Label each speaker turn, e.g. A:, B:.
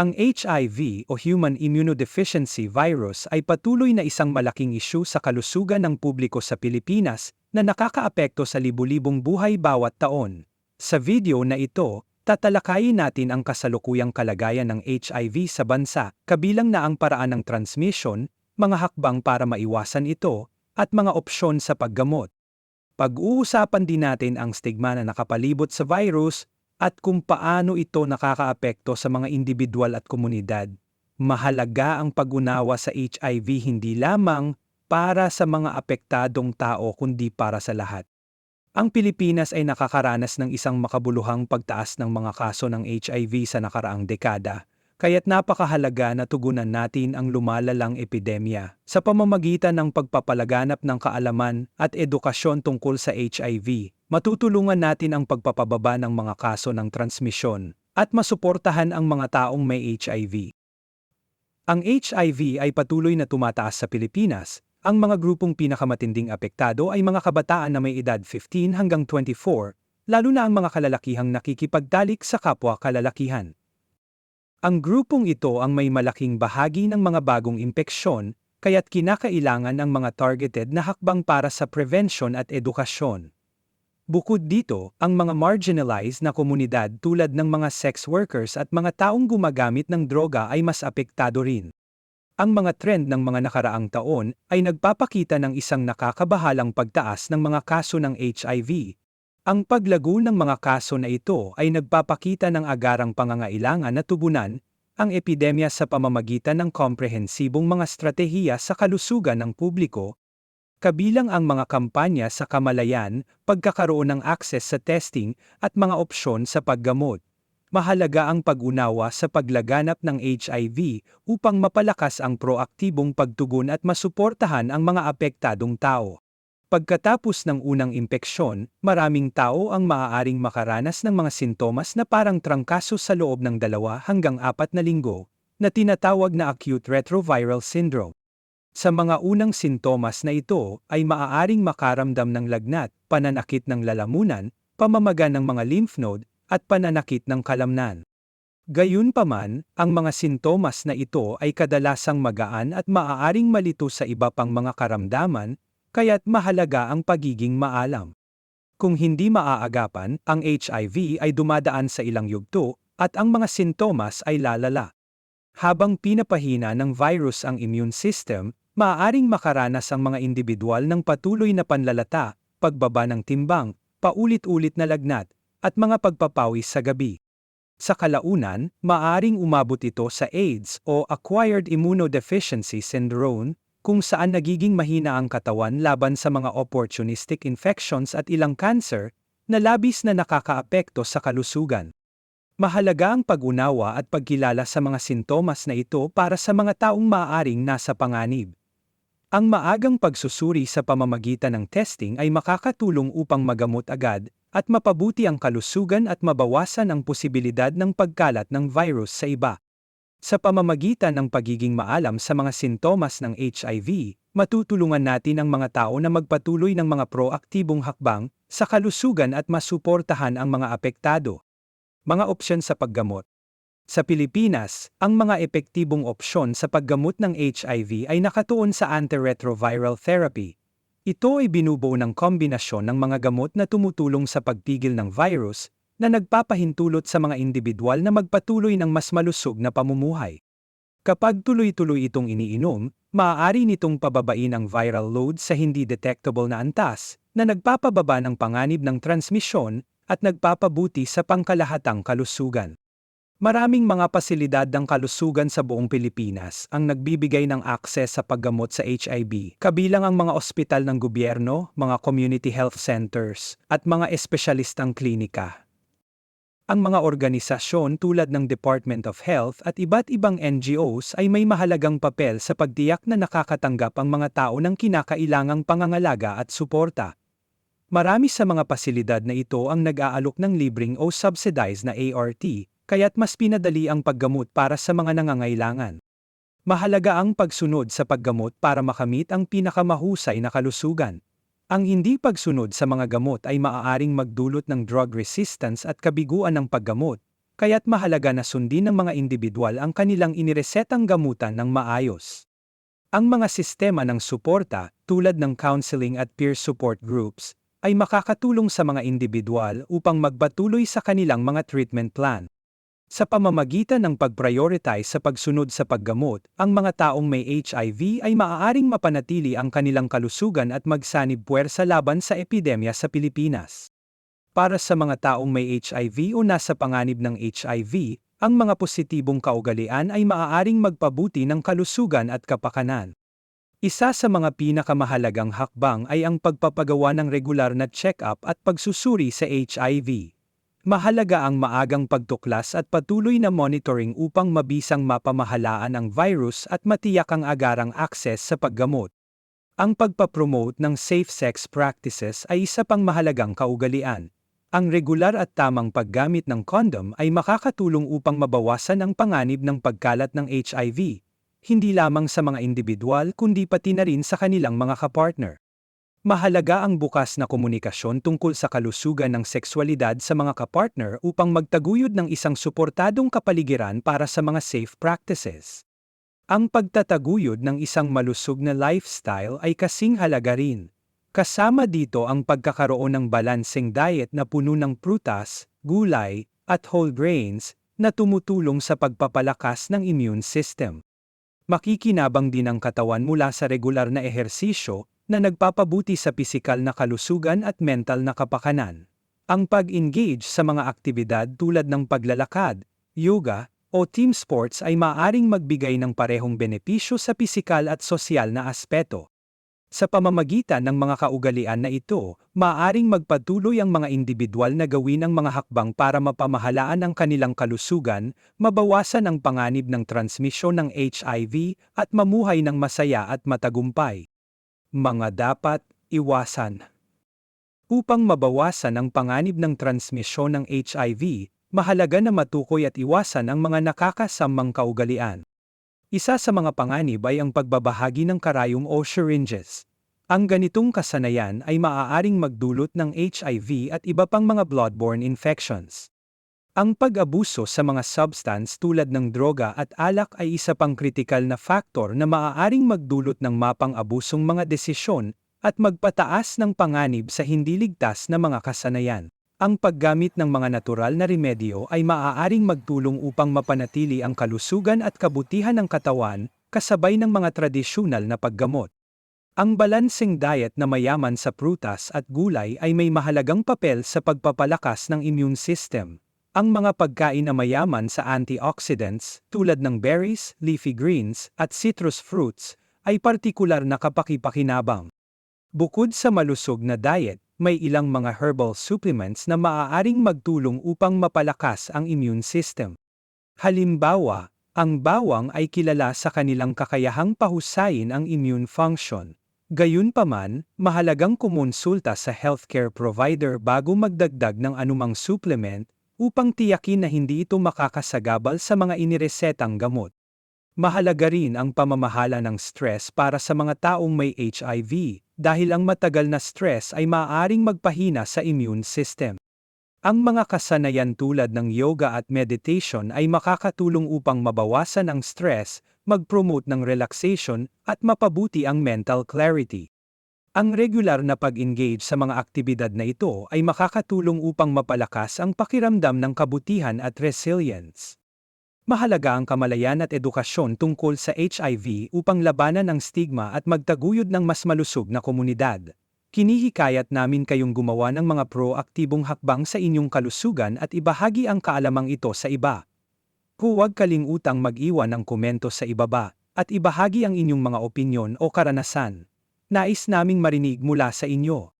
A: Ang HIV o Human Immunodeficiency Virus ay patuloy na isang malaking isyu sa kalusugan ng publiko sa Pilipinas na nakakaapekto sa libu-libong buhay bawat taon. Sa video na ito, tatalakayin natin ang kasalukuyang kalagayan ng HIV sa bansa, kabilang na ang paraan ng transmission, mga hakbang para maiwasan ito, at mga opsyon sa paggamot. Pag-uusapan din natin ang stigma na nakapalibot sa virus at kung paano ito nakakaapekto sa mga individual at komunidad. Mahalaga ang pag-unawa sa HIV hindi lamang para sa mga apektadong tao kundi para sa lahat. Ang Pilipinas ay nakakaranas ng isang makabuluhang pagtaas ng mga kaso ng HIV sa nakaraang dekada, kaya't napakahalaga na tugunan natin ang lumalalang epidemya sa pamamagitan ng pagpapalaganap ng kaalaman at edukasyon tungkol sa HIV. Matutulungan natin ang pagpapababa ng mga kaso ng transmisyon at masuportahan ang mga taong may HIV. Ang HIV ay patuloy na tumataas sa Pilipinas. Ang mga grupong pinakamatinding apektado ay mga kabataan na may edad 15 hanggang 24, lalo na ang mga kalalakihang nakikipagdalik sa kapwa kalalakihan. Ang grupong ito ang may malaking bahagi ng mga bagong impeksyon, kaya't kinakailangan ng mga targeted na hakbang para sa prevention at edukasyon. Bukod dito, ang mga marginalized na komunidad tulad ng mga sex workers at mga taong gumagamit ng droga ay mas apektado rin. Ang mga trend ng mga nakaraang taon ay nagpapakita ng isang nakakabahalang pagtaas ng mga kaso ng HIV. Ang paglago ng mga kaso na ito ay nagpapakita ng agarang pangangailangan na tubunan ang epidemya sa pamamagitan ng komprehensibong mga stratehiya sa kalusugan ng publiko, kabilang ang mga kampanya sa kamalayan, pagkakaroon ng akses sa testing at mga opsyon sa paggamot mahalaga ang pag-unawa sa paglaganap ng HIV upang mapalakas ang proaktibong pagtugon at masuportahan ang mga apektadong tao. Pagkatapos ng unang impeksyon, maraming tao ang maaaring makaranas ng mga sintomas na parang trangkaso sa loob ng dalawa hanggang apat na linggo, na tinatawag na acute retroviral syndrome. Sa mga unang sintomas na ito ay maaaring makaramdam ng lagnat, pananakit ng lalamunan, pamamaga ng mga lymph node, at pananakit ng kalamnan. Gayunpaman, ang mga sintomas na ito ay kadalasang magaan at maaaring malito sa iba pang mga karamdaman, kaya't mahalaga ang pagiging maalam. Kung hindi maaagapan, ang HIV ay dumadaan sa ilang yugto, at ang mga sintomas ay lalala. Habang pinapahina ng virus ang immune system, maaaring makaranas ang mga individual ng patuloy na panlalata, pagbaba ng timbang, paulit-ulit na lagnat, at mga pagpapawis sa gabi. Sa kalaunan, maaring umabot ito sa AIDS o Acquired Immunodeficiency Syndrome, kung saan nagiging mahina ang katawan laban sa mga opportunistic infections at ilang cancer na labis na nakakaapekto sa kalusugan. Mahalaga ang pag-unawa at pagkilala sa mga sintomas na ito para sa mga taong maaaring nasa panganib. Ang maagang pagsusuri sa pamamagitan ng testing ay makakatulong upang magamot agad at mapabuti ang kalusugan at mabawasan ang posibilidad ng pagkalat ng virus sa iba. Sa pamamagitan ng pagiging maalam sa mga sintomas ng HIV, matutulungan natin ang mga tao na magpatuloy ng mga proaktibong hakbang sa kalusugan at masuportahan ang mga apektado. Mga opsyon sa paggamot Sa Pilipinas, ang mga epektibong opsyon sa paggamot ng HIV ay nakatuon sa antiretroviral therapy, ito ay binubuo ng kombinasyon ng mga gamot na tumutulong sa pagpigil ng virus na nagpapahintulot sa mga individual na magpatuloy ng mas malusog na pamumuhay. Kapag tuloy-tuloy itong iniinom, maaari nitong pababain ang viral load sa hindi detectable na antas na nagpapababa ng panganib ng transmisyon at nagpapabuti sa pangkalahatang kalusugan. Maraming mga pasilidad ng kalusugan sa buong Pilipinas ang nagbibigay ng akses sa paggamot sa HIV, kabilang ang mga ospital ng gobyerno, mga community health centers, at mga espesyalistang klinika. Ang mga organisasyon tulad ng Department of Health at iba't ibang NGOs ay may mahalagang papel sa pagtiyak na nakakatanggap ang mga tao ng kinakailangang pangangalaga at suporta. Marami sa mga pasilidad na ito ang nag-aalok ng libreng o subsidized na ART, kaya't mas pinadali ang paggamot para sa mga nangangailangan. Mahalaga ang pagsunod sa paggamot para makamit ang pinakamahusay na kalusugan. Ang hindi pagsunod sa mga gamot ay maaaring magdulot ng drug resistance at kabiguan ng paggamot, kaya't mahalaga na sundin ng mga individual ang kanilang iniresetang gamutan ng maayos. Ang mga sistema ng suporta, tulad ng counseling at peer support groups, ay makakatulong sa mga individual upang magpatuloy sa kanilang mga treatment plan. Sa pamamagitan ng pag-prioritize sa pagsunod sa paggamot, ang mga taong may HIV ay maaaring mapanatili ang kanilang kalusugan at magsanib puwersa laban sa epidemya sa Pilipinas. Para sa mga taong may HIV o nasa panganib ng HIV, ang mga positibong kaugalian ay maaaring magpabuti ng kalusugan at kapakanan. Isa sa mga pinakamahalagang hakbang ay ang pagpapagawa ng regular na check-up at pagsusuri sa HIV. Mahalaga ang maagang pagtuklas at patuloy na monitoring upang mabisang mapamahalaan ang virus at matiyak ang agarang akses sa paggamot. Ang pagpapromote ng safe sex practices ay isa pang mahalagang kaugalian. Ang regular at tamang paggamit ng condom ay makakatulong upang mabawasan ang panganib ng pagkalat ng HIV, hindi lamang sa mga individual kundi pati na rin sa kanilang mga kapartner. Mahalaga ang bukas na komunikasyon tungkol sa kalusugan ng sexualidad sa mga kapartner upang magtaguyod ng isang suportadong kapaligiran para sa mga safe practices. Ang pagtataguyod ng isang malusog na lifestyle ay kasing halaga rin. Kasama dito ang pagkakaroon ng balancing diet na puno ng prutas, gulay, at whole grains na tumutulong sa pagpapalakas ng immune system. Makikinabang din ang katawan mula sa regular na ehersisyo na nagpapabuti sa pisikal na kalusugan at mental na kapakanan. Ang pag-engage sa mga aktibidad tulad ng paglalakad, yoga, o team sports ay maaring magbigay ng parehong benepisyo sa pisikal at sosyal na aspeto. Sa pamamagitan ng mga kaugalian na ito, maaring magpatuloy ang mga individual na gawin ang mga hakbang para mapamahalaan ang kanilang kalusugan, mabawasan ang panganib ng transmisyon ng HIV, at mamuhay ng masaya at matagumpay. Mga dapat iwasan. Upang mabawasan ang panganib ng transmisyon ng HIV, mahalaga na matukoy at iwasan ang mga nakakasamang kaugalian. Isa sa mga panganib ay ang pagbabahagi ng karayom o syringes. Ang ganitong kasanayan ay maaaring magdulot ng HIV at iba pang mga bloodborne infections. Ang pag-abuso sa mga substance tulad ng droga at alak ay isa pang kritikal na faktor na maaaring magdulot ng mapang-abusong mga desisyon at magpataas ng panganib sa hindi ligtas na mga kasanayan. Ang paggamit ng mga natural na remedyo ay maaaring magtulong upang mapanatili ang kalusugan at kabutihan ng katawan, kasabay ng mga tradisyonal na paggamot. Ang balancing diet na mayaman sa prutas at gulay ay may mahalagang papel sa pagpapalakas ng immune system. Ang mga pagkain na mayaman sa antioxidants, tulad ng berries, leafy greens, at citrus fruits, ay partikular na kapakipakinabang. Bukod sa malusog na diet, may ilang mga herbal supplements na maaaring magtulong upang mapalakas ang immune system. Halimbawa, ang bawang ay kilala sa kanilang kakayahang pahusayin ang immune function. Gayunpaman, mahalagang kumonsulta sa healthcare provider bago magdagdag ng anumang supplement upang tiyakin na hindi ito makakasagabal sa mga iniresetang gamot. Mahalaga rin ang pamamahala ng stress para sa mga taong may HIV, dahil ang matagal na stress ay maaaring magpahina sa immune system. Ang mga kasanayan tulad ng yoga at meditation ay makakatulong upang mabawasan ang stress, mag-promote ng relaxation, at mapabuti ang mental clarity. Ang regular na pag-engage sa mga aktibidad na ito ay makakatulong upang mapalakas ang pakiramdam ng kabutihan at resilience. Mahalaga ang kamalayan at edukasyon tungkol sa HIV upang labanan ang stigma at magtaguyod ng mas malusog na komunidad. Kinihikayat namin kayong gumawa ng mga proaktibong hakbang sa inyong kalusugan at ibahagi ang kaalamang ito sa iba. Huwag kalimutang mag-iwan ng komento sa ibaba at ibahagi ang inyong mga opinyon o karanasan. Nais naming marinig mula sa inyo.